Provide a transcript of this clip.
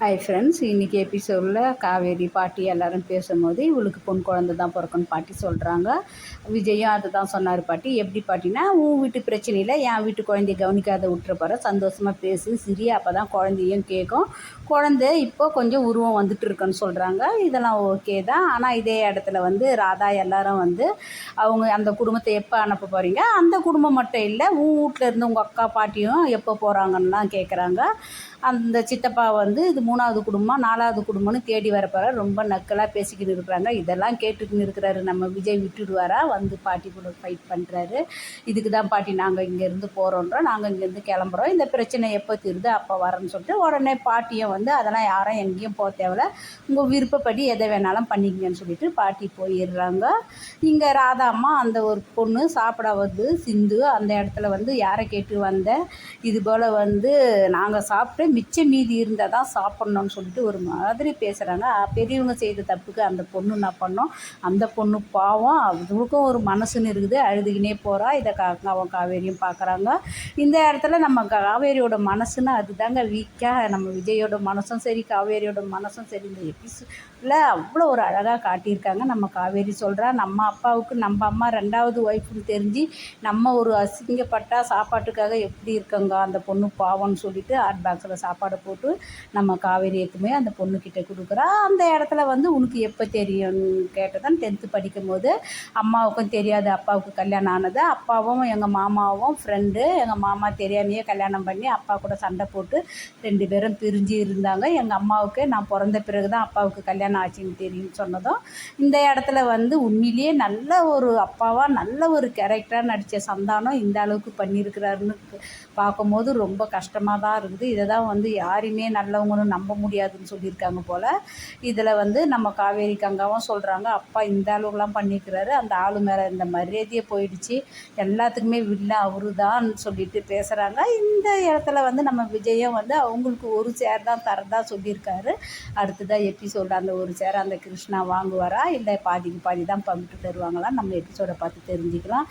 Hi friends இன்றைக்கி எபிசோடில் காவேரி பாட்டி எல்லோரும் பேசும்போது இவளுக்கு பொன் குழந்தை தான் பிறக்குன்னு பாட்டி சொல்கிறாங்க விஜயும் அதை தான் சொன்னார் பாட்டி. எப்படி பாட்டினா உன் வீட்டு பிரச்சனையில் என் வீட்டு குழந்தைய கவனிக்காத விட்டுற போகிற சந்தோஷமாக பேசு. சிரி அப்போ தான் குழந்தையும் கேட்கும். குழந்தை இப்போ கொஞ்சம் உருவம் வந்துட்டு இருக்குன்னு சொல்கிறாங்க இதெல்லாம் ஓகே தான். ஆனால் இதே இடத்துல வந்து ராதா எல்லாரும் வந்து அவங்க அந்த குடும்பத்தை எப்போ அனுப்ப போகிறீங்க அந்த குடும்பம் மட்டும் இல்லை உன் வீட்டில் இருந்து உங்கள் அக்கா பாட்டியும் எப்போ போகிறாங்கன்னுலாம் கேட்குறாங்க அந்த சித்தப்பா வந்து இது மூணாவது குடும்பம் நாலாவது குடும்பம்னு தேடி வரப்போகிற ரொம்ப நக்கலாக பேசிக்கிட்டு இருக்கிறாங்க இதெல்லாம் கேட்டுக்கின்னு இருக்கிறாரு. நம்ம விஜய் விட்டுடுவாரா? வந்து பாட்டி கூட ஃபைட் பண்ணுறாரு இதுக்கு தான் பாட்டி நாங்கள் இங்கேருந்து போகிறோன்றோம் நாங்கள் இங்கேருந்து கிளம்புறோம். இந்த பிரச்சனை எப்போ தீருது? அப்போ வரேன்னு சொல்லிட்டு உடனே பாட்டியும் வந்து அதெல்லாம் யாரும் எங்கேயும் போக தேவையில்ல. உங்கள் விருப்பப்படி எதை வேணாலும் பண்ணிக்கங்கன்னு சொல்லிட்டு பாட்டி போயிடுறாங்க. இங்கே ராதா அம்மா அந்த ஒரு பொண்ணு சாப்பிட வந்து சிந்து அந்த இடத்துல வந்து யாரை கேட்டு வந்தேன் இது போல் வந்து நாங்கள் சாப்பிட்டு மிச்சம் மீதி இருந்தால் தான் பண்ணோன்னு சொல்லிட்டு ஒரு மாதிரி பேசுகிறாங்க பெரியவங்க செய்த தப்புக்கு அந்த பொண்ணு என்ன பண்ணோம்? அந்த பொண்ணு பாவம். அவங்களுக்கும் ஒரு மனசுன்னு இருக்குது. அழுதுகினே போகிறா இதை கா அவன் காவேரியும் பார்க்குறாங்க இந்த இடத்துல நம்ம காவேரியோட மனசுன்னு அதுதாங்க வீக்காக நம்ம விஜயோட மனசும் சரி காவேரியோட மனசும் சரி. இந்த எபிசோடில் அவ்வளோ ஒரு அழகாக காட்டியிருக்காங்க. நம்ம காவேரி சொல்கிறா நம்ம அப்பாவுக்கு நம்ம அம்மா ரெண்டாவது ஒய்ஃப்னு தெரிஞ்சு நம்ம ஒரு அசிங்கப்பட்டா சாப்பாட்டுக்காக எப்படி இருக்கங்க? அந்த பொண்ணு பாவம்னு சொல்லிட்டு ஹாட் பாக்ஸில் சாப்பாடு போட்டு நம்ம காவேரி அந்த பொண்ணுக்கிட்ட கொடுக்குறா. அந்த இடத்துல வந்து உனக்கு எப்போ தெரியும்னு கேட்டதான் டென்த்து படிக்கும்போது அம்மாவுக்கும் தெரியாது அப்பாவுக்கு கல்யாணம் ஆனது. அப்பாவும் எங்கள் மாமாவும் ஃப்ரெண்டு எங்கள் மாமா தெரியாமையே கல்யாணம் பண்ணி அப்பா கூட சண்டை போட்டு ரெண்டு பேரும் பிரிஞ்சு இருந்தாங்க. எங்கள் அம்மாவுக்கு நான் பிறந்த பிறகு தான் அப்பாவுக்கு கல்யாணம் ஆச்சுன்னு தெரியும்னு சொன்னதும் இந்த இடத்துல வந்து உண்மையிலேயே நல்ல ஒரு அப்பாவாக நல்ல ஒரு கேரக்டராக நடித்த சந்தானம் இந்த அளவுக்கு பண்ணியிருக்கிறாருன்னு பார்க்கும்போது ரொம்ப கஷ்டமாக தான் இருக்குது. இதை தான் வந்து யாருமே நல்லவங்களும் நம்ப முடியாதுன்னு சொல்லியிருக்காங்க போல். இதில் வந்து நம்ம காவேரி கங்காவும் சொல்கிறாங்க அப்பா இந்த அளவுக்குலாம் பண்ணிக்கிறாரு. அந்த ஆளு மேலே இந்த மரியாதையே போயிடுச்சு. எல்லாத்துக்குமே வில்ல அவரு தான் சொல்லிட்டு பேசுகிறாங்க இந்த இடத்துல வந்து நம்ம விஜயம் வந்து அவங்களுக்கு ஒரு சேர் தான் தரதா சொல்லியிருக்காரு. அடுத்ததாக எபிசோட அந்த ஒரு சேர் அந்த கிருஷ்ணா வாங்குவாரா? இல்லை பாதிக்கு பாதி தான் பங்கிட்டு தருவாங்களா நம்ம எபிசோடை பார்த்து தெரிஞ்சுக்கலாம்.